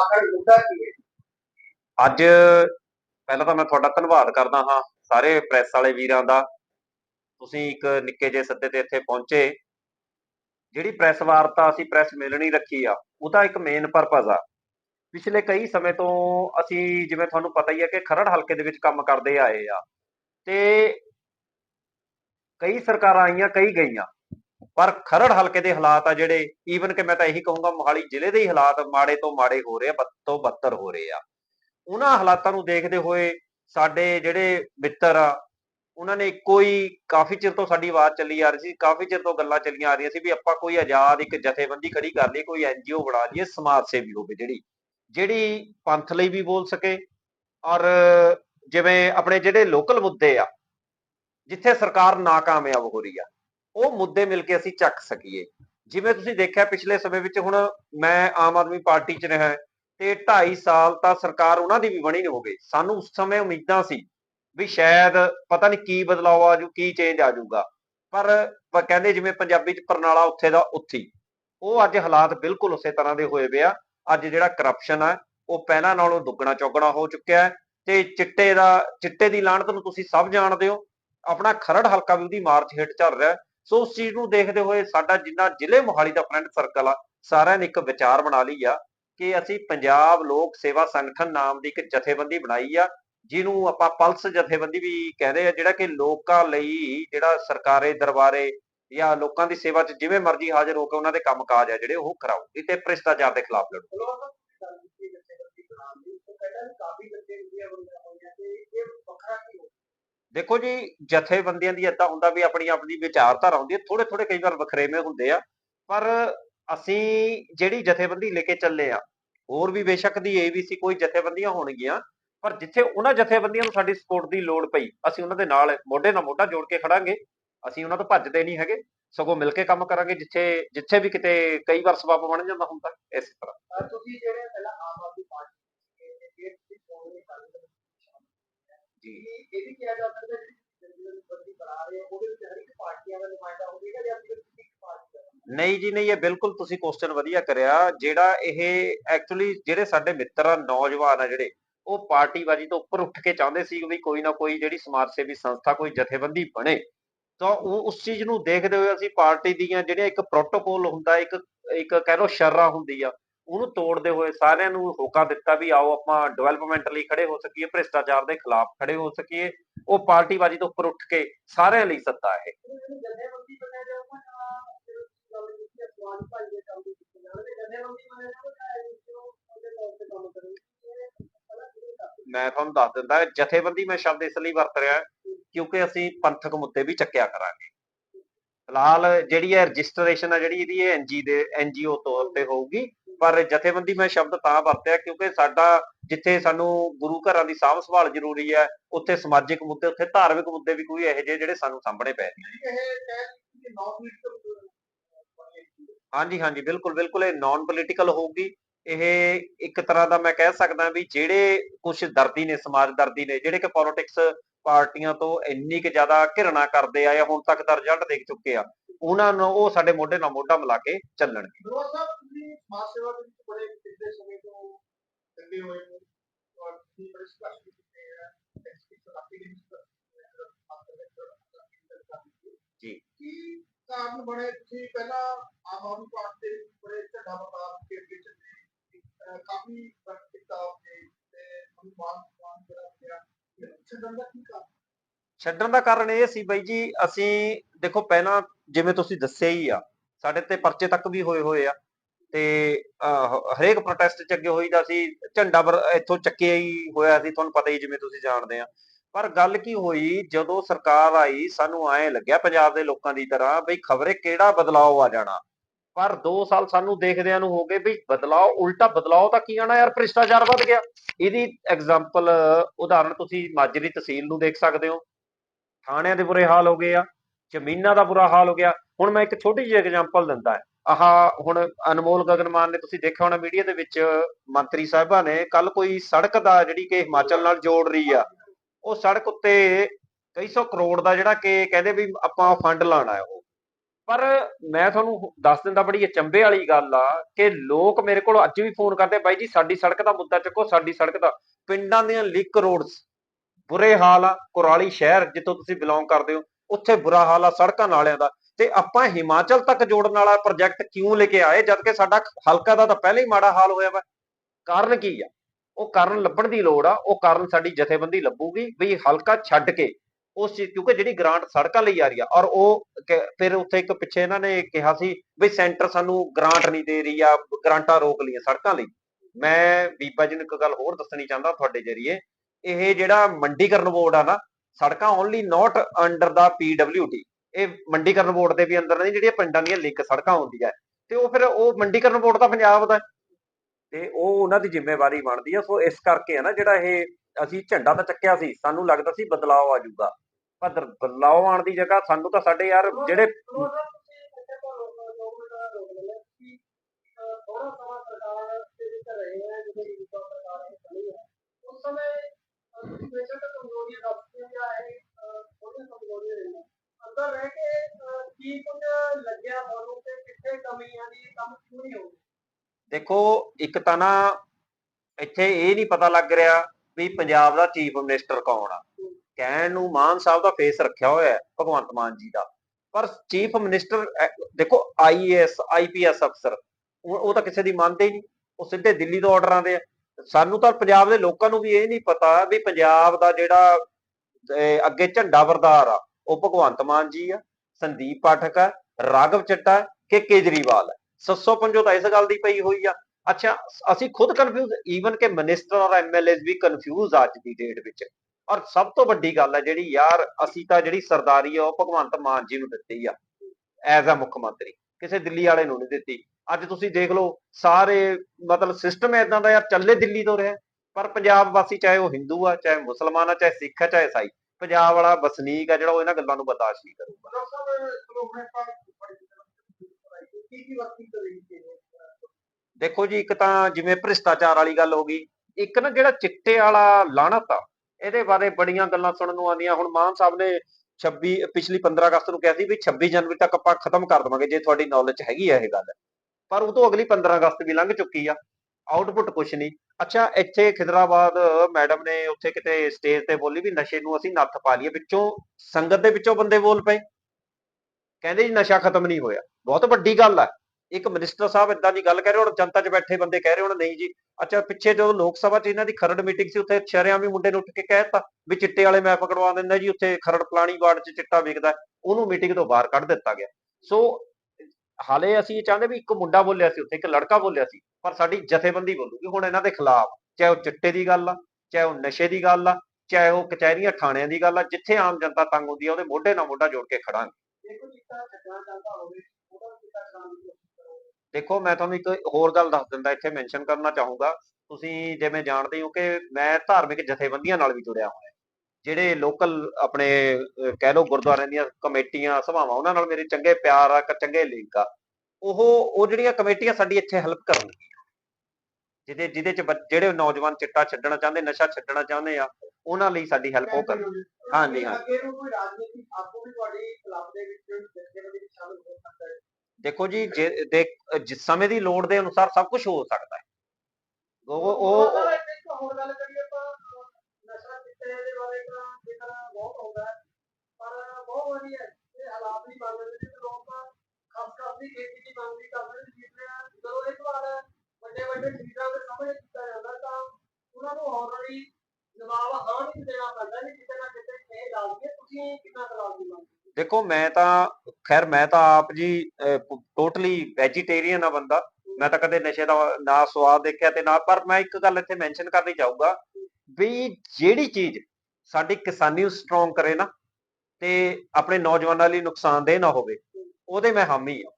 ਆਖਰ ਮੁੱਦਾ ਕੀ ਹੈ? ਅੱਜ ਪਹਿਲਾਂ ਤਾਂ ਮੈਂ ਤੁਹਾਡਾ ਧੰਨਵਾਦ ਕਰਦਾ ਹਾਂ ਸਾਰੇ ਪ੍ਰੈਸ ਵਾਲੇ ਵੀਰਾਂ ਦਾ। ਤੁਸੀਂ ਇੱਕ ਨਿੱਕੇ ਜਿਹੇ ਸੱਦੇ ਤੇ ਇੱਥੇ ਪਹੁੰਚੇ। ਜਿਹੜੀ ਪ੍ਰੈਸ ਵਾਰਤਾ ਅਸੀਂ ਪ੍ਰੈਸ ਮਿਲਣੀ ਰੱਖੀ ਆ ਉਹਦਾ ਇੱਕ ਮੇਨ ਪਰਪਸ ਆ। ਪਿਛਲੇ ਕਈ ਸਮੇਂ ਤੋਂ ਅਸੀਂ ਜਿਵੇਂ ਤੁਹਾਨੂੰ ਪਤਾ ਹੀ ਹੈ ਕਿ ਖਰੜ ਹਲਕੇ ਦੇ ਵਿੱਚ ਕੰਮ ਕਰਦੇ ਆਏ ਆ। ਤੇ ਕਈ ਸਰਕਾਰਾਂ ਆਈਆਂ, ਕਈ ਗਈਆਂ। ਪਰ ਖਰੜ ਹਲਕੇ ਦੇ ਹਾਲਾਤ ਆ ਜਿਹੜੇ ਈਵਨ ਕਿ ਮੈਂ ਤਾਂ ਇਹੀ ਕਹੂੰਗਾ ਮੋਹਾਲੀ ਜ਼ਿਲ੍ਹੇ ਦੇ ਹੀ ਹਾਲਾਤ ਮਾੜੇ ਤੋਂ ਮਾੜੇ ਹੋ ਰਹੇ ਆ, ਬਦ ਤੋਂ ਬੱਤਰ ਹੋ ਰਹੇ ਆ। ਉਹਨਾਂ ਹਾਲਾਤਾਂ ਨੂੰ ਦੇਖਦੇ ਹੋਏ ਸਾਡੇ ਜਿਹੜੇ ਮਿੱਤਰ ਆ, ਉਹਨਾਂ ਨੇ ਇੱਕੋ ਹੀ ਕਾਫੀ ਚਿਰ ਤੋਂ ਸਾਡੀ ਆਵਾਜ਼ ਚੱਲੀ ਆ ਰਹੀ ਸੀ, ਕਾਫੀ ਚਿਰ ਤੋਂ ਗੱਲਾਂ ਚੱਲੀਆਂ ਆ ਰਹੀਆਂ ਸੀ ਵੀ ਆਪਾਂ ਕੋਈ ਆਜ਼ਾਦ ਇੱਕ ਜਥੇਬੰਦੀ ਖੜੀ ਕਰ ਲਈਏ, ਕੋਈ ਐਨਜੀਓ ਬਣਾ ਲਈਏ, ਸਮਾਜ ਸੇਵੀ ਹੋਵੇ ਜਿਹੜੀ ਜਿਹੜੀ ਪੰਥ ਲਈ ਵੀ ਬੋਲ ਸਕੇ ਔਰ ਜਿਵੇਂ ਆਪਣੇ ਜਿਹੜੇ ਲੋਕਲ ਮੁੱਦੇ ਆ, ਜਿੱਥੇ ਸਰਕਾਰ ਨਾਕਾਮਯਾਬ ਹੋ ਰਹੀ ਆ ਉਹ ਮੁੱਦੇ ਮਿਲ ਕੇ ਅਸੀਂ ਚੱਕ ਸਕੀਏ। ਜਿਵੇਂ ਤੁਸੀਂ ਦੇਖਿਆ ਪਿਛਲੇ ਸਮੇਂ ਵਿੱਚ ਹੁਣ ਮੈਂ ਆਮ ਆਦਮੀ ਪਾਰਟੀ 'ਚ ਰਿਹਾ ਤੇ 2.5 ਸਾਲ ਤਾਂ ਸਰਕਾਰ ਉਹਨਾਂ ਦੀ ਵੀ ਬਣੀ ਨਹੀਂ ਹੋ ਗਈ ਸਾਨੂੰ ਉਸ ਸਮੇਂ ਉਮੀਦਾਂ ਸੀ ਵੀ ਸ਼ਾਇਦ ਪਤਾ ਨਹੀਂ ਕੀ ਬਦਲਾਅ ਆ ਜੂ ਕੀ ਚੇਂਜ ਆ ਜਾਊਗਾ ਪਰ ਕਹਿੰਦੇ ਜਿਵੇਂ ਪੰਜਾਬੀ 'ਚ ਪਰਨਾਲਾ ਉੱਥੇ ਦਾ ਉੱਥੇ ਉਹ ਅੱਜ ਹਾਲਾਤ ਬਿਲਕੁਲ ਉਸੇ ਤਰ੍ਹਾਂ ਦੇ ਹੋਏ ਪਿਆ ਅੱਜ ਜਿਹੜਾ ਕਰਪਸ਼ਨ ਆ, ਉਹ ਪਹਿਲਾਂ ਨਾਲੋਂ ਦੁੱਗਣਾ ਚੌਗਣਾ ਹੋ ਚੁੱਕਿਆ ਹੈ ਤੇ ਚਿੱਟੇ ਦਾ, ਚਿੱਟੇ ਦੀ ਲਾਹਣਤ ਨੂੰ ਤੁਸੀਂ ਸਭ ਜਾਣਦੇ ਹੋ। ਆਪਣਾ ਖਰੜ ਹਲਕਾ ਵੀ ਉਹਦੀ ਮਾਰਚ ਹੇਠ ਚੱਲ ਰਿਹਾ। ਸੋ ਉਸ ਚੀਜ਼ ਨੂੰ ਦੇਖਦੇ ਹੋਏ ਸਾਡਾ ਜਿੰਨਾ ਜ਼ਿਲ੍ਹੇ ਮੋਹਾਲੀ ਦਾ ਫਰੈਂਡ ਸਰਕਲ ਆ, ਸਾਰਿਆਂ ਨੇ ਇੱਕ ਵਿਚਾਰ ਬਣਾ ਲਈ ਆ ਕਿ ਅਸੀਂ ਪੰਜਾਬ ਲੋਕ ਸੇਵਾ ਸੰਗਠਨ ਨਾਮ ਦੀ ਇੱਕ ਜਥੇਬੰਦੀ ਬਣਾਈ ਆ, ਜਿਹਨੂੰ ਆਪਾਂ ਪਲਸ ਜਥੇਬੰਦੀ ਵੀ ਕਹਿੰਦੇ ਆ, ਜਿਹੜਾ ਕਿ ਲੋਕਾਂ ਲਈ ਜਿਹੜਾ ਸਰਕਾਰੇ, ਦਰਬਾਰੇ ਜਾਂ ਲੋਕਾਂ ਦੀ ਸੇਵਾ 'ਚ ਜਿਵੇਂ ਮਰਜ਼ੀ ਹਾਜ਼ਰ ਹੋ ਕੇ ਉਹਨਾਂ ਦੇ ਕੰਮਕਾਜ ਆ, ਜਿਹੜੇ ਉਹ ਕਰਾਓ ਤੇ ਭ੍ਰਿਸ਼ਟਾਚਾਰ ਦੇ ਖਿਲਾਫ ਲੜੋ। ਦੇਖੋ ਜੀ, ਜਥੇਬੰਦੀਆਂ ਦੀ ਏਦਾਂ ਹੁੰਦਾ ਵੀ ਆਪਣੀ ਆਪਣੀ ਵਿਚਾਰਧਾਰਾ ਹੁੰਦੀ ਹੈ ਥੋੜੇ ਥੋੜੇ ਕਈ ਵਾਰ ਵਖਰੇਵੇਂ ਹੁੰਦੇ ਆ, ਪਰ ਅਸੀਂ ਜਿਹੜੀ ਜਥੇਬੰਦੀ ਲੈ ਕੇ ਚੱਲੇ ਆ, ਹੋਰ ਵੀ ਬੇਸ਼ੱਕ ਦੀ ਏਬੀਸੀ ਕੋਈ ਜਥੇਬੰਦੀਆਂ ਹੋਣਗੀਆਂ, ਪਰ ਜਿੱਥੇ ਉਹਨਾਂ ਜਥੇਬੰਦੀਆਂ ਨੂੰ ਸਾਡੀ ਸਪੋਰਟ ਦੀ ਲੋੜ ਪਈ, ਅਸੀਂ ਉਹਨਾਂ ਦੇ ਨਾਲ ਮੋਢੇ ਨਾਲ ਮੋਢਾ ਜੋੜ ਕੇ ਖੜਾਂਗੇ, ਅਸੀਂ ਉਹਨਾਂ ਤੋਂ ਭੱਜਦੇ ਨਹੀਂ ਹੈਗੇ, ਸਗੋਂ ਮਿਲ ਕੇ ਕੰਮ ਕਰਾਂਗੇ, ਜਿੱਥੇ ਜਿੱਥੇ ਵੀ ਕਿਤੇ ਕਈ ਵਾਰ ਸਬੱਬ ਬਣ ਜਾਂਦਾ ਹੁੰਦਾ, ਇਸ ਤਰ੍ਹਾਂ। ਤੁਸੀਂ ਜਿਹੜੇ ਪਹਿਲਾਂ ਆਮ ਆਦਮੀ ਪਾਰਟੀ ਦੇ ਫਿਰ ਤੁਸੀਂ ਕਾਂਗਰਸ ਅਕਾਲੀ ਦਲ ਵਿੱਚ ਸ਼ਾਮਲ ਹੋਏ। ਜੀ। ਇਹ ਵੀ ਕਿਹਾ ਜਾ ਸਕਦਾ ਹੈ ਕਿ ਬਣਾ ਰਹੇ ਉਹਦੇ ਵਿੱਚ ਹਰ ਇੱਕ ਪਾਰਟੀਆਂ ਦਾ ਨੁਮਾਇੰਦਾ ਹੋਵੇਗਾ ਜਾਂ ਫਿਰ ਇੱਕ ਪਾਰਟੀ ਦਾ ਨਹੀਂ ਜੀ, ਨਹੀਂ, ਇਹ ਬਿਲਕੁਲ ਤੁਸੀਂ ਕੁਐਸਚਨ ਵਧੀਆ ਕਰਿਆ। ਜਿਹੜਾ ਇਹ ਐਕਚੁਅਲੀ ਜਿਹੜੇ ਸਾਡੇ ਮਿੱਤਰ ਆ, ਨੌਜਵਾਨ ਆ ਜਿਹੜੇ, ਉਹ ਪਾਰਟੀਬਾਜ਼ੀ ਤੋਂ ਉੱਪਰ ਉੱਠ ਕੇ ਚਾਹੁੰਦੇ ਸੀ ਵੀ ਕੋਈ ਨਾ ਕੋਈ ਜਿਹੜੀ ਸਮਾਜ ਸੇਵੀ ਸੰਸਥਾ ਕੋਈ ਜਥੇਬੰਦੀ ਬਣੇ। ਤਾਂ ਉਹ ਉਸ ਚੀਜ਼ ਨੂੰ ਦੇਖਦੇ ਹੋਏ ਅਸੀਂ ਪਾਰਟੀ ਦੀਆਂ ਜਿਹੜੀਆਂ ਇੱਕ ਪ੍ਰੋਟੋਕੋਲ ਹੁੰਦਾ, ਇੱਕ ਇੱਕ ਕਹਿ ਲਓ ਸ਼ਰਰਾ ਹੁੰਦੀ ਆ ਉਹਨੂੰ ਤੋੜਦੇ ਹੋਏ ਸਾਰਿਆਂ ਨੂੰ ਹੋਕਾ ਦਿੱਤਾ ਵੀ ਆਓ ਆਪਾਂ ਡਿਵੈਲਪਮੈਂਟ ਲਈ ਖੜੇ ਹੋ ਸਕੀਏ, ਭ੍ਰਿਸ਼ਟਾਚਾਰ ਦੇ ਖਿਲਾਫ ਖੜੇ ਹੋ ਸਕੀਏ। ਉਹ ਪਾਰਟੀਬਾਜ਼ੀ ਤੋਂ ਉੱਪਰ ਉੱਠ ਕੇ ਸਾਰਿਆਂ ਲਈ ਸੱਦਾ ਹੈ ਮੈਂ ਤੁਹਾਨੂੰ ਦੱਸ ਦਿੰਦਾ, ਜਥੇਬੰਦੀ ਮੈਂ ਸ਼ਬਦ ਇਸ ਲਈ ਵਰਤ ਰਿਹਾ ਕਿਉਂਕਿ ਅਸੀਂ ਪੰਥਕ ਮੁੱਦੇ ਵੀ ਚੱਕਿਆ ਕਰਾਂਗੇ। ਫਿਲਹਾਲ ਜਿਹੜੀ ਹੈ ਰਜਿਸਟ੍ਰੇਸ਼ਨ ਆ, ਜਿਹੜੀ ਇਹਦੀ ਐਨਜੀ ਦੇ ਐਨਜੀਓ ਤੌਰ ਤੇ ਹੋਊਗੀ ਪਰ ਜਥੇਬੰਦੀ ਮੈਂ ਸ਼ਬਦ ਤਾਂ ਵਰਤਿਆ ਕਿਉਂਕਿ ਸਾਡਾ ਜਿੱਥੇ ਸਾਨੂੰ ਗੁਰੂ ਘਰਾਂ ਦੀ ਸਾਂਭ ਸੰਭਾਲ ਜ਼ਰੂਰੀ ਹੈ ਉੱਥੇ ਸਮਾਜਿਕ ਮੁੱਦੇ ਉੱਥੇ ਧਾਰਮਿਕ ਮੁੱਦੇ ਵੀ ਕੋਈ ਇਹੋ ਜਿਹੇ ਜਿਹੜੇ ਸਾਨੂੰ ਸਾਹਮਣੇ ਪੈ ਰਹੇ ਹਾਂਜੀ ਹਾਂਜੀ ਬਿਲਕੁਲ ਬਿਲਕੁਲ ਇਹ ਨਾਨ ਪੋਲੀਟੀਕਲ ਹੋਊਗੀ। ਇਹ ਇੱਕ ਤਰ੍ਹਾਂ ਦਾ ਮੈਂ ਕਹਿ ਸਕਦਾ ਵੀ ਜਿਹੜੇ ਕੁਝ ਦਰਦੀ ਨੇ ਸਮਾਜ ਦਰਦੀ ਨੇ ਜਿਹੜੇ ਕਿ ਪੋਲਿਟਿਕਸ ਪਾਰਟੀਆਂ ਤੋਂ ਇੰਨੀ ਕਿ ਜ਼ਿਆਦਾ ਘਿਰਣਾ ਕਰਦੇ ਆ ਜਾਂ ਹੁਣ ਤੱਕ ਦਾ ਰਿਜ਼ਲਟ ਦੇਖ ਚੁੱਕੇ ਆ ਉਹਨਾਂ ਨੂੰ ਉਹ ਸਾਡੇ ਮੋਢੇ ਨਾਲ ਮੋਢਾ ਮਿਲਾ ਕੇ ਚੱਲਣਗੇ ਗੁਰੂ ਸਾਹਿਬ ਤੁਸੀਂ ਸਮਾਜ ਸੇਵਾ ਦੇ ਵਿੱਚ ਬੜੇ ਪਿਛਲੇ ਸਮੇਂ ਤੋਂ ਲੱਗੇ ਹੋਏ ਹੋ ਔਰ ਤੁਸੀਂ ਬੜੇ ਸੰਘਰਸ਼ ਵੀ ਕੀਤੇ ਆ ਐਸਪੀ ਸਲਾਪੀ ਦੇ ਵਿੱਚ ਜੀ। ਕੀ ਕਾਰਨ ਬਣੇ ਤੁਸੀਂ ਪਹਿਲਾਂ ਆਮ ਆਦਮੀ ਪਾਰਟੀ ਦੇ ਵਿੱਚ ਬੜੇ ਝੰਡਾ ਪਤਾ ਕੇ ਅੱਗੇ ਚੱਲੇ ਅਹ ਕਾਫੀ ਵਕਤ ਕੀਤਾ ਆਪਨੇ ਤੇ ਅਨੁਮਾਨ ਛੱਡਣ ਦਾ ਕਾਰਨ? ਇਹ ਸੀ ਬਾਈ ਜੀ ਅਸੀਂ ਦੇਖੋ ਪਹਿਲਾਂ ਜਿਵੇਂ ਤੁਸੀਂ ਦੱਸਿਆ ਹੀ ਆ ਸਾਡੇ ਤੇ ਪਰਚੇ ਤੱਕ ਵੀ ਹੋਏ ਹੋਏ ਆ ਤੇ ਅਹ, ਹਰੇਕ ਪ੍ਰੋਟੈਸਟ ਚ ਅੱਗੇ ਹੋਈਦਾ ਸੀ ਝੰਡਾ ਇੱਥੋਂ ਚੱਕਿਆ ਹੀ ਹੋਇਆ ਸੀ ਤੁਹਾਨੂੰ ਪਤਾ ਹੀ ਜਿਵੇਂ ਤੁਸੀਂ ਜਾਣਦੇ ਆ। ਪਰ ਗੱਲ ਕੀ ਹੋਈ ਜਦੋਂ ਸਰਕਾਰ ਆਈ ਸਾਨੂੰ ਐਂ ਲੱਗਿਆ ਪੰਜਾਬ ਦੇ ਲੋਕਾਂ ਦੀ ਤਰ੍ਹਾਂ ਬਈ ਖਬਰੇ ਕਿਹੜਾ ਬਦਲਾਅ ਆ ਜਾਣਾ। ਪਰ 2 ਸਾਲ ਸਾਨੂੰ ਦੇਖਦਿਆਂ ਨੂੰ ਹੋ ਗਏ ਵੀ ਬਦਲਾਅ ਉਲਟਾ ਬਦਲਾਅ ਤਾਂ ਕੀ ਆਣਾ ਯਾਰ, ਭ੍ਰਿਸ਼ਟਾਚਾਰ ਵੱਧ ਗਿਆ। ਇਹਦੀ ਐਗਜ਼ਾਮਪਲ ਉਦਾਹਰਣ ਤੁਸੀਂ ਮਾਜਰੀ ਤਹਿਸੀਲ ਨੂੰ ਦੇਖ ਸਕਦੇ ਹੋ। ਥਾਣਿਆਂ ਦੇ ਬੁਰੇ ਹਾਲ ਹੋ ਗਏ ਆ, ਜ਼ਮੀਨਾਂ ਦਾ ਬੁਰਾ ਹਾਲ ਹੋ ਗਿਆ। ਹੁਣ ਮੈਂ ਇੱਕ ਛੋਟੀ ਜਿਹੀ ਐਗਜ਼ਾਮਪਲ ਦਿੰਦਾ ਹੈ। ਆਹ ਹੁਣ ਅਨਮੋਲ ਗਗਨਮਾਨ ਨੇ ਤੁਸੀਂ ਦੇਖਿਆ ਹੋਣਾ ਮੀਡੀਆ ਦੇ ਵਿੱਚ, ਮੰਤਰੀ ਸਾਹਿਬਾਂ ਨੇ ਕੱਲ ਕੋਈ ਸੜਕ ਦਾ ਜਿਹੜੀ ਕਿ ਹਿਮਾਚਲ ਨਾਲ ਜੋੜ ਰਹੀ ਆ, ਉਹ ਸੜਕ ਉੱਤੇ ਕਈ ਸੌ ਕਰੋੜ ਦਾ ਜਿਹੜਾ ਕਿ ਕਹਿੰਦੇ ਵੀ ਆਪਾਂ ਫੰਡ ਲਾਣਾ ਹੈ ਉਹ। ਪਰ ਮੈਂ ਤੁਹਾਨੂੰ ਦੱਸ ਦਿੰਦਾ ਬੜੀ ਅਚੰਭੇ ਵਾਲੀ ਗੱਲ ਆ ਕਿ ਲੋਕ ਮੇਰੇ ਕੋਲ ਅੱਜ ਵੀ ਫੋਨ ਕਰਦੇ, ਬਾਈ ਜੀ ਸਾਡੀ ਸੜਕ ਦਾ ਮੁੱਦਾ ਚੱਕੋ, ਸਾਡੀ ਸੜਕ ਦਾ। ਪਿੰਡਾਂ ਦੀਆਂ ਲਿੰਕ ਰੋਡਸ ਬੁਰੇ ਹਾਲ ਆ, ਕੁਰਾਲੀ ਸ਼ਹਿਰ ਜਿੱਥੋਂ ਤੁਸੀਂ ਬਿਲੋਂਗ ਕਰਦੇ ਹੋ, ਉੱਥੇ ਬੁਰਾ ਹਾਲ ਆ ਸੜਕਾਂ ਨਾਲਿਆਂ ਦਾ। ਤੇ ਆਪਾਂ ਹਿਮਾਚਲ ਤੱਕ ਜੋੜਨ ਵਾਲਾ ਪ੍ਰੋਜੈਕਟ ਕਿਉਂ ਲੈ ਕੇ ਆਏ, ਜਦ ਕਿ ਸਾਡਾ ਹਲਕਾ ਦਾ ਤਾਂ ਪਹਿਲਾਂ ਹੀ ਮਾੜਾ ਹਾਲ ਹੋਇਆ ਵਾ। ਕਾਰਨ ਕੀ ਆ? ਉਹ ਕਾਰਨ ਲੱਭਣ ਦੀ ਲੋੜ ਆ, ਉਹ ਕਾਰਨ ਸਾਡੀ ਜਥੇਬੰਦੀ ਲੱਭੂਗੀ, ਵੀ ਹਲਕਾ ਛੱਡ ਕੇ ਉਸ ਚੀਜ਼, ਕਿਉਂਕਿ ਜਿਹੜੀ ਗ੍ਰਾਂਟ ਸੜਕਾਂ ਲਈ ਆ ਰਹੀ ਆ, ਔਰ ਉਹ ਫਿਰ ਉੱਥੇ ਇੱਕ ਪਿੱਛੇ ਇਹਨਾਂ ਨੇ ਕਿਹਾ ਸੀ ਵੀ ਸੈਂਟਰ ਸਾਨੂੰ ਗ੍ਰਾਂਟ ਨਹੀਂ ਦੇ ਰਹੀ ਆ, ਗ੍ਰਾਂਟਾਂ ਰੋਕ ਲਈਆਂ ਸੜਕਾਂ ਲਈ। ਮੈਂ ਬੀਬਾ ਜੀ ਨੂੰ ਇੱਕ ਗੱਲ ਹੋਰ ਦੱਸਣੀ ਚਾਹੁੰਦਾ ਤੁਹਾਡੇ ਜਰੀਏ, ਇਹ ਜਿਹੜਾ ਮੰਡੀਕਰਨ ਬੋਰਡ ਆ ਨਾ, ਸੜਕਾਂ only not under the PWD ਇਹ ਮੰਡੀਕਰਨ ਬੋਰਡ ਦੇ ਵੀ ਅੰਦਰ ਨਹੀਂ ਜਿਹੜੀਆਂ ਪਿੰਡਾਂ ਦੀਆਂ ਲਿੰਕ ਸੜਕਾਂ ਹੁੰਦੀਆਂ। ਤੇ ਉਹ ਫਿਰ, ਉਹ ਮੰਡੀਕਰਨ ਬੋਰਡ ਤਾਂ ਪੰਜਾਬ ਦਾ ਤੇ ਉਹ ਉਹਨਾਂ ਦੀ ਜ਼ਿੰਮੇਵਾਰੀ ਬਣਦੀ ਆ, ਸੋ ਇਸ ਕਰਕੇ ਆ ਨਾ ਜਿਹੜਾ ਇਹ ਅਸੀਂ ਝੰਡਾ ਤਾਂ ਚੱਕਿਆ ਸੀ ਸਾਨੂੰ ਲੱਗਦਾ ਸੀ ਬਦਲਾਅ ਆ ਜਾਊਗਾ ਪਰ ਬਦਲਾਅ ਆਉਣ ਦੀ ਜਗ੍ਹਾ ਸਾਨੂੰ ਤਾਂ ਸਾਡੇ ਯਾਰ ਜਿਹੜੇ ਅੰਦਰ ਰਹਿ ਕੇ ਅਹ, ਕੀ ਕੁਝ ਲੱਗਿਆ ਤੁਹਾਨੂੰ ਤੇ ਕਿੱਥੇ ਕਮੀਆਂ ਦੀ ਕੰਮ ਕਿਉਂ ਨਹੀਂ ਹੋ ਰਿਹਾ? ਦੇਖੋ ਇੱਕ ਤਾਂ ਨਾ ਇੱਥੇ ਇਹ ਨਹੀਂ ਪਤਾ ਲੱਗ ਰਿਹਾ ਵੀ ਪੰਜਾਬ ਦਾ ਚੀਫ ਮਿਨਿਸਟਰ ਕੌਣ ਆ? ਕਹਿਣ ਨੂੰ ਮਾਨ ਸਾਹਿਬ ਦਾ ਫੇਸ ਰੱਖਿਆ ਹੋਇਆ ਹੈ, ਭਗਵੰਤ ਮਾਨ ਜੀ ਦਾ। ਪਰ ਚੀਫ ਮਿਨਿਸਟਰ ਦੇਖੋ ਆਈਏਐਸ ਆਈਪੀਐਸ ਅਫਸਰ, ਉਹ ਤਾਂ ਕਿਸੇ ਦੀ ਮੰਨਦੇ ਹੀ ਨਹੀਂ। ਉਹ ਸਿੱਧੇ ਦਿੱਲੀ ਤੋਂ ਆਰਡਰਾਂ ਦੇ ਆ। ਸਾਨੂੰ ਤਾਂ ਪੰਜਾਬ ਦੇ ਲੋਕਾਂ ਨੂੰ ਵੀ ਇਹ ਨਹੀਂ ਪਤਾ ਵੀ ਪੰਜਾਬ ਦਾ ਜਿਹੜਾ ਅੱਗੇ ਝੰਡਾ ਵਰਦਾਰ ਆ, ਉਹ ਭਗਵੰਤ ਮਾਨ ਜੀ ਆ, ਸੰਦੀਪ ਪਾਠਕ ਆ, ਰਾਘਵ ਚੱਟਾ ਕਿ ਕੇਜਰੀਵਾਲ ਹੈ ਸੱਸੋ ਪੰਜੋ ਤਾਂ ਇਸ ਗੱਲ ਦੀ ਪਈ ਹੋਈ ਆ ਅੱਛਾ, ਅਸੀਂ ਖੁਦ ਕਨਫਿਊਜ਼ ਈਵਨ ਕਿ ਮਿਨਿਸਟਰ ਔਰ ਐਮਐਲਏਸ ਵੀ ਕਨਫਿਊਜ਼ ਅੱਜ ਦੀ ਡੇਟ ਵਿੱਚ। ਔਰ ਸਭ ਤੋਂ ਵੱਡੀ ਗੱਲ ਹੈ ਜਿਹੜੀ, ਯਾਰ ਅਸੀਂ ਤਾਂ ਜਿਹੜੀ ਸਰਦਾਰੀ ਆ, ਉਹ ਭਗਵੰਤ ਮਾਨ ਜੀ ਨੂੰ ਦਿੱਤੀ ਆ ਐਜ਼ ਅ ਮੁੱਖ ਮੰਤਰੀ ਕਿਸੇ ਦਿੱਲੀ ਵਾਲੇ ਨੂੰ ਨਹੀਂ ਦਿੱਤੀ। ਅੱਜ ਤੁਸੀਂ ਦੇਖ ਲਓ, ਸਾਰੇ ਮਤਲਬ ਸਿਸਟਮ ਇਦਾਂ ਦਾ, ਯਾਰ ਚੱਲੇ ਦਿੱਲੀ ਤੋਂ ਰਿਹਾ। ਪਰ ਪੰਜਾਬ ਵਾਸੀ ਚਾਹੇ ਉਹ ਹਿੰਦੂ ਆ, ਚਾਹੇ ਮੁਸਲਮਾਨ ਆ, ਚਾਹੇ ਸਿੱਖ ਆ, ਚਾਹੇ ਈਸਾਈ ਪੰਜਾਬ ਵਾਲਾ ਵਸਨੀਕ ਆ ਜਿਹੜਾ ਉਹ ਇਹਨਾਂ ਗੱਲਾਂ ਨੂੰ ਬਰਦਾਸ਼ਤ ਨਹੀਂ ਕਰੂਗਾ। ਦੇਖੋ ਜੀ, ਇੱਕ ਤਾਂ ਜਿਵੇਂ ਭ੍ਰਿਸ਼ਟਾਚਾਰ ਵਾਲੀ ਗੱਲ ਹੋ ਗਈ, ਇੱਕ ਨਾ ਜਿਹੜਾ ਚਿੱਟੇ ਵਾਲਾ ਲਾਹਨਤ ਆ, ਇਹਦੇ ਬਾਰੇ ਬੜੀਆਂ ਗੱਲਾਂ ਸੁਣਨ ਨੂੰ ਆਉਂਦੀਆਂ। ਹੁਣ ਮਾਨ ਸਾਹਿਬ ਨੇ 26 ਪਿਛਲੀ 15 ਅਗਸਤ ਨੂੰ ਕਿਹਾ ਸੀ ਵੀ 26 ਜਨਵਰੀ ਤੱਕ ਆਪਾਂ ਖਤਮ ਕਰ ਦਵਾਂਗੇ, ਜੇ ਤੁਹਾਡੀ ਨੌਲੇਜ ਹੈਗੀ ਆ ਇਹ ਗੱਲ। ਪਰ ਉਹ ਤੋਂ ਅਗਲੀ 15 ਅਗਸਤ ਵੀ ਲੰਘ ਚੁੱਕੀ ਆ। ਆਊਟਪੁੱਟ ਕੁਛ ਨਹੀਂ। ਅੱਛਾ, ਇੱਥੇ ਖਿਦਰਾਬਾਦ ਮੈਡਮ ਨੇ ਉੱਥੇ ਕਿਤੇ ਸਟੇਜ ਤੇ ਬੋਲੀ ਵੀ ਨਸ਼ੇ ਨੂੰ ਅਸੀਂ ਨੱਥ ਪਾ ਲਈਏ, ਵਿੱਚੋਂ ਸੰਗਤ ਦੇ ਵਿੱਚੋਂ ਬੰਦੇ ਬੋਲ ਪਏ। ਕਹਿੰਦੇ ਜੀ, ਨਸ਼ਾ ਖਤਮ ਨਹੀਂ ਹੋਇਆ। ਬਹੁਤ ਵੱਡੀ ਗੱਲ ਆ। ਇੱਕ ਮਿਨਿਸਟਰ ਸਾਹਿਬ ਇਦਾਂ ਦੀ ਗੱਲ ਕਹਿ ਰਹੇ, ਹੁਣ ਜਨਤਾ 'ਚ ਬੈਠੇ ਬੰਦੇ ਕਹਿ ਰਹੇ ਹੁਣ, ਨਹੀਂ ਜੀ। ਅੱਛਾ, ਪਿੱਛੇ ਜਦੋਂ ਲੋਕ ਸਭਾ 'ਚ ਇਹਨਾਂ ਦੀ ਖਰੜ ਮੀਟਿੰਗ ਸੀ, ਉੱਥੇ ਸ਼ਰਿਆਮੀ ਮੁੰਡੇ ਨੂੰ ਉੱਠ ਕੇ ਕਹਿਤਾ ਵੀ ਚਿੱਟੇ ਵਾਲੇ ਮੈਂ ਪਕੜਵਾ ਦਿੰਦਾ ਜੀ, ਉੱਥੇ ਖਰੜ ਪਲਾਣੀ ਵਾਰਡ 'ਚ ਚਿੱਟਾ ਵਿਕਦਾ। ਉਹਨੂੰ ਮੀਟਿੰਗ ਤੋਂ ਬਾਹਰ ਕੱਢ ਦਿੱਤਾ ਗਿਆ। ਸੋ, ਹਾਲੇ ਅਸੀਂ ਇਹ ਚਾਹੁੰਦੇ ਵੀ ਇੱਕ ਮੁੰਡਾ ਬੋਲਿਆ ਸੀ ਉੱਥੇ, ਇੱਕ ਲੜਕਾ ਬੋਲਿਆ ਸੀ, ਪਰ ਸਾਡੀ ਜਥੇਬੰਦੀ ਬੋਲੂਗੀ, ਹੁਣ ਇਹਨਾਂ ਦੇ ਖਿਲਾਫ, ਚਾਹੇ ਉਹ ਚਿੱਟੇ ਦੀ ਗੱਲ ਆ, ਚਾਹੇ ਉਹ ਨਸ਼ੇ ਦੀ ਗੱਲ ਆ, ਚਾਹੇ ਉਹ ਕਚਹਿਰੀਆਂ ਥਾਣਿਆਂ ਦੀ ਗੱਲ ਆ, ਜਿੱਥੇ ਆਮ ਜਨਤਾ ਤੰਗ ਹੁੰਦੀ ਆ, ਉਹਦੇ ਮੋਢੇ ਨਾਲ ਮੋਢਾ ਜੋੜ ਕੇ ਖੜਾਂਗੇ। ਜੇ ਕੋਈ ਛੱਡਣਾ ਚਾਹੁੰਦਾ ਹੋਵੇ, ਉਹਦਾ ਚਿੱਟਾ ਛੱਡਣ ਦੇਖੋ ਮੈਂ ਤੁਹਾਨੂੰ ਇੱਕ ਹੋਰ ਗੱਲ ਦੱਸ ਦਿੰਦਾ ਇੱਥੇ ਮੈਂਸ਼ਨ ਕਰਨਾ ਚਾਹੂੰਗਾ। ਤੁਸੀਂ ਜਿਵੇਂ ਜਾਣਦੇ ਹੋ ਕਿ ਮੈਂ ਧਾਰਮਿਕ ਜਥੇਬੰਦੀਆਂ ਨਾਲ ਵੀ ਜੁੜਿਆ ਹੋਇਆ। ਜਿਹੜੇ ਲੋਕਲ ਆਪਣੇ ਕਹਿ ਲਓ ਗੁਰਦੁਆਰਿਆਂ ਦੀਆਂ ਕਮੇਟੀਆਂ ਸਭਾਵਾਂ ਉਹਨਾਂ ਨਾਲ ਮੇਰੇ ਚੰਗੇ ਪਿਆਰ ਆ ਚੰਗੇ ਲਿੰਕ ਆ। ਉਹ ਉਹ ਜਿਹੜੀਆਂ ਕਮੇਟੀਆਂ ਸਾਡੀ ਇੱਥੇ ਹੈਲਪ ਕਰਨਗੀਆਂ। ਜਿਹਦੇ ਜਿਹਦੇ ਚ ਜਿਹੜੇ ਨੌਜਵਾਨ ਚਿੱਟਾ ਛੱਡਣਾ ਚਾਹੁੰਦੇ ਨਸ਼ਾ ਛੱਡਣਾ ਚਾਹੁੰਦੇ ਆ ਉਹਨਾਂ ਲਈ ਸਾਡੀ ਹੈਲਪ ਉਹ ਕਰਨ। ਹਾਂਜੀ, ਹਾਂਜੀ। ਕੋਈ ਰਾਜਨੀਤਿਕ ਆਗੂ ਵੀ ਤੁਹਾਡੀ ਕਲੱਬ ਦੇ ਵਿੱਚ ਜਥੇਬੰਦੀ ਵਿੱਚ ਸ਼ਾਮਲ ਹੋ ਸਕਦਾ ਹੈ ਦੇਖੋ ਜੀ ਜੇ ਜਿਸ ਸਮੇਂ ਦੀ ਲੋੜ ਦੇ ਅਨੁਸਾਰ ਸਭ ਕੁਝ ਹੋ ਸਕਦਾ ਹੈ। ਉਹ ਉਹ ਹੋਰ ਗੱਲ ਕਰੀਏ ਤਾਂ ਅਹ, ਨਸ਼ਾ ਚਿੱਟੇ ਦੇ ਬਾਰੇ ਤਾਂ ਜੇਕਰ ਬਹੁਤ ਹੁੰਦਾ ਹੈ। ਪਰ ਬਹੁਤ ਵਾਰੀ ਹੈ ਇਹ ਹਾਲਾਤ ਨਹੀਂ ਬਣਦੇ ਨੇ ਤੇ ਲੋਕ ਖਾਸ ਖਾਸ ਦੀ ਖੇਤੀ ਦੀ ਮੰਗ ਵੀ ਕਰਦੇ ਨੇ ਜਿਸ ਨਾਲ ਜਦੋਂ ਇਹ ਸਵਾਲ ਵੱਡੇ ਵੱਡੇ ਲੀਡਰਾਂ ਦੇ ਸਾਹਮਣੇ ਕੀਤਾ ਜਾਂਦਾ ਤਾਂ ਉਹਨਾਂ ਨੂੰ ਆਲਰੇਡੀ ਜਵਾਬ ਹਾਂ ਨਹੀਂ ਦੇਣਾ ਪੈਂਦਾ ਵੀ ਕਿਤੇ ਨਾ ਕਿਤੇ ਇਹ ਲਾਜ਼ਮੀ ਤੁਸੀਂ ਕਿੰਨਾ ਕੁ ਮੰਨਦੇ ਹੋ? ਦੇਖੋ, ਮੈਂ ਤਾਂ, ਖੈਰ, ਮੈਂ ਤਾਂ ਆਪ ਜੀ ਟੋਟਲੀ ਵੈਜੀਟੇਰੀਅਨ ਆ ਬੰਦਾ। ਮੈਂ ਤਾਂ ਕਦੇ ਨਸ਼ੇ ਦਾ ਨਾ ਸਵਾਦ ਦੇਖਿਆ ਤੇ ਨਾ, ਪਰ ਮੈਂ ਇੱਕ ਗੱਲ ਇੱਥੇ ਮੈਂਸ਼ਨ ਕਰਨੀ ਚਾਹੂੰਗਾ ਵੀ ਜਿਹੜੀ ਚੀਜ਼ ਸਾਡੀ ਕਿਸਾਨੀ ਨੂੰ ਸਟਰੋਂਗ ਕਰੇ ਨਾ ਤੇ ਆਪਣੇ ਨੌਜਵਾਨਾਂ ਲਈ ਨੁਕਸਾਨਦੇਹ ਨਾ ਹੋਵੇ, ਉਹਦੇ ਮੈਂ ਹਾਮੀ ਆ।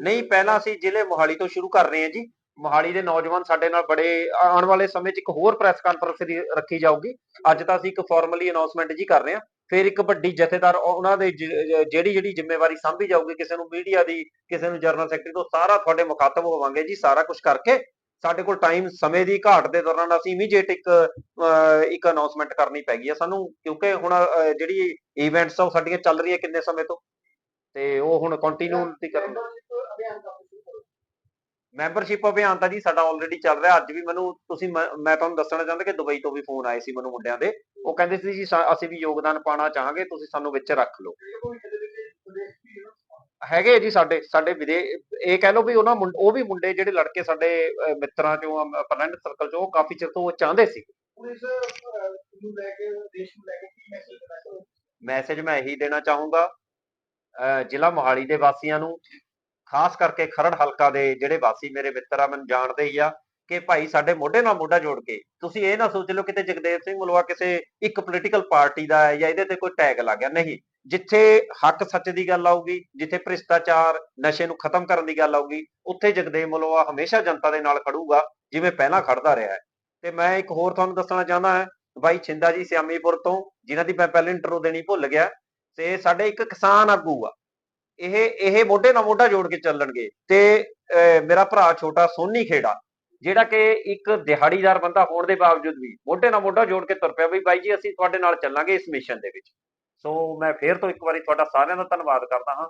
ਨਹੀਂ, ਪਹਿਲਾਂ ਅਸੀਂ ਜ਼ਿਲ੍ਹੇ ਮੋਹਾਲੀ ਤੋਂ ਸ਼ੁਰੂ ਕਰ ਰਹੇ ਹਾਂ ਜੀ। ਮੋਹਾਲੀ ਦੇ ਨੌਜਵਾਨ ਸਾਡੇ ਨਾਲ ਬੜੇ ਆਉਣ ਵਾਲੇ ਸਮੇਂ 'ਚ ਇੱਕ ਹੋਰ ਪ੍ਰੈਸ ਕਾਨਫਰੰਸ ਰੱਖੀ ਜਾਊਗੀ। ਅੱਜ ਤਾਂ ਅਸੀਂ ਇੱਕ ਫਾਰਮਲੀ ਅਨਾਉਂਸਮੈਂਟ ਜੀ ਕਰ ਰਹੇ ਹਾਂ। ਫਿਰ ਇੱਕ ਵੱਡੀ ਜਥੇਦਾਰ ਉਹ- ਉਹਨਾਂ ਦੇ ਜਿਹੜੀ ਜਿਹੜੀ ਜ਼ਿੰਮੇਵਾਰੀ ਸਾਂਭੀ ਜਾਊਗੀ ਕਿਸੇ ਨੂੰ ਮੀਡੀਆ ਦੀ ਕਿਸੇ ਨੂੰ ਜਨਰਲ ਸੈਕਟਰੀ ਤੋਂ ਸਾਰਾ ਤੁਹਾਡੇ ਮੁਖਾਤਬ ਹੋਵਾਂਗੇ ਜੀ ਸਾਰਾ ਕੁਝ ਕਰਕੇ। ਸਾਡੇ ਕੋਲ ਟਾਈਮ ਸਮੇਂ ਦੀ ਘਾਟ ਦੇ ਦੌਰਾਨ ਅਸੀਂ ਇਮੀਡੀਏਟ ਇੱਕ ਇੱਕ ਅਨਾਉਂਸਮੈਂਟ ਕਰਨੀ ਪੈ ਗਈ ਹੈ ਸਾਨੂੰ ਕਿਉਂਕਿ ਹੁਣ ਜਿਹੜੀ ਇਵੈਂਟਸ ਆ ਉਹ ਸਾਡੀਆਂ ਚੱਲ ਰਹੀਆਂ ਕਿੰਨੇ ਸਮੇਂ ਤੋਂ? ਤੇ ਉਹ ਹੁਣ ਕੰਟੀਨਿਊਟੀ ਕਰਨ Membership ਅਭਿਆਨ ਦਾ ਸ਼ੁਰੂ ਕਰੋ ਮੈਂਬਰਸ਼ਿਪ ਅਭਿਆਨ ਤਾਂ ਜੀ ਸਾਡਾ ਆਲਰੇਡੀ ਚੱਲ ਰਿਹਾ। ਅੱਜ ਵੀ ਮੈਨੂੰ ਤੁਸੀਂ ਮੈਂ ਤੁਹਾਨੂੰ ਦੱਸਣਾ ਚਾਹੁੰਦਾ ਕਿ ਦੁਬਈ ਤੋਂ ਵੀ ਫੋਨ ਆਏ ਸੀ ਮੈਨੂੰ ਮੁੰਡਿਆਂ ਦੇ। ਉਹ ਕਹਿੰਦੇ ਸੀ ਜੀ ਅਸੀਂ ਵੀ ਯੋਗਦਾਨ ਪਾਣਾ ਚਾਹਾਂਗੇ, ਤੁਸੀਂ ਸਾਨੂੰ ਵਿੱਚ ਰੱਖ ਲਓ। ਹੈਗੇ ਜੀ ਸਾਡੇ ਸਾਡੇ ਵਿਦੇ, ਇਹ ਕਹਿ ਲਓ ਵੀ ਉਹਨਾਂ ਉਹ ਵੀ ਮੁੰਡੇ ਜਿਹੜੇ ਲੜਕੇ ਸਾਡੇ ਮਿੱਤਰਾਂ ਚੋਂ ਫਰੈਂਡ ਸਰਕਲ ਚੋਂ ਕਾਫੀ ਚਿਰ ਤੋਂ ਉਹ ਚਾਹੁੰਦੇ ਸੀ। ਮੈਸੇਜ ਮੈਂ ਇਹੀ ਦੇਣਾ ਚਾਹੂੰਗਾ ਜ਼ਿਲ੍ਹਾ ਮੋਹਾਲੀ ਦੇ ਵਾਸੀਆਂ ਨੂੰ। ਖਾਸ ਕਰਕੇ ਖਰੜ ਹਲਕਾ ਦੇ ਜਿਹੜੇ ਵਾਸੀ ਮੇਰੇ ਮਿੱਤਰ ਆ, ਮੈਨੂੰ ਜਾਣਦੇ ਹੀ ਆ ਕਿ ਭਾਈ ਸਾਡੇ ਮੋਢੇ ਨਾਲ ਮੋਢਾ ਜੋੜ ਕੇ ਤੁਸੀਂ ਇਹ ਨਾ ਸੋਚ ਲਓ ਕਿਤੇ ਜਗਦੇਵ ਸਿੰਘ ਮਲਵਾ ਕਿਸੇ ਇੱਕ ਪੋਲੀਟੀਕਲ ਪਾਰਟੀ ਦਾ ਹੈ ਜਾਂ ਇਹਦੇ ਤੇ ਕੋਈ ਟੈਗ ਲੱਗ ਗਿਆ। ਨਹੀਂ, ਜਿੱਥੇ ਹੱਕ ਸੱਚ ਦੀ ਗੱਲ ਆਊਗੀ, ਜਿੱਥੇ ਭ੍ਰਿਸ਼ਟਾਚਾਰ ਨਸ਼ੇ ਨੂੰ ਖਤਮ ਕਰਨ ਦੀ ਗੱਲ ਆਊਗੀ, ਉੱਥੇ ਜਗਦੇਵ ਮਲਵਾ ਹਮੇਸ਼ਾ ਜਨਤਾ ਦੇ ਨਾਲ ਖੜੂਗਾ, ਜਿਵੇਂ ਪਹਿਲਾਂ ਖੜਦਾ ਰਿਹਾ ਹੈ। ਤੇ ਮੈਂ ਇੱਕ ਹੋਰ ਤੁਹਾਨੂੰ ਦੱਸਣਾ ਚਾਹੁੰਦਾ ਹਾਂ, ਬਾਈ ਛਿੰਦਾ ਜੀ ਸਿਆਮੀਪੁਰ ਤੋਂ, ਜਿਨ੍ਹਾਂ ਦੀ ਮੈਂ ਪਹਿਲੇ ਇੰਟਰੋ ਦੇਣੀ ਭੁੱਲ ਗਿਆ, ਤੇ ਸਾਡੇ ਇੱਕ ਕਿਸਾਨ ਆਗੂ ਆ। ਇਹ ਇਹ ਮੋਢੇ ਨਾਲ ਮੋਢਾ ਜੋੜ ਕੇ ਚੱਲਣਗੇ ਤੇ ਮੇਰਾ ਭਰਾ ਛੋਟਾ ਸੋਨੀ ਖੇੜਾ, ਜਿਹੜਾ ਕਿ ਇੱਕ ਦਿਹਾੜੀਦਾਰ ਬੰਦਾ ਹੋਣ ਦੇ ਬਾਵਜੂਦ ਵੀ ਮੋਢੇ ਨਾਲ ਮੋਢਾ ਜੋੜ ਕੇ ਤੁਰ ਪਿਆ ਵੀ ਬਾਈ ਜੀ, ਅਸੀਂ ਤੁਹਾਡੇ ਨਾਲ ਚੱਲਾਂਗੇ ਇਸ ਮਿਸ਼ਨ ਦੇ ਵਿੱਚ। ਸੋ ਮੈਂ ਫੇਰ ਤੋਂ ਇੱਕ ਵਾਰੀ ਤੁਹਾਡਾ ਸਾਰਿਆਂ ਦਾ ਧੰਨਵਾਦ ਕਰਦਾ ਹਾਂ।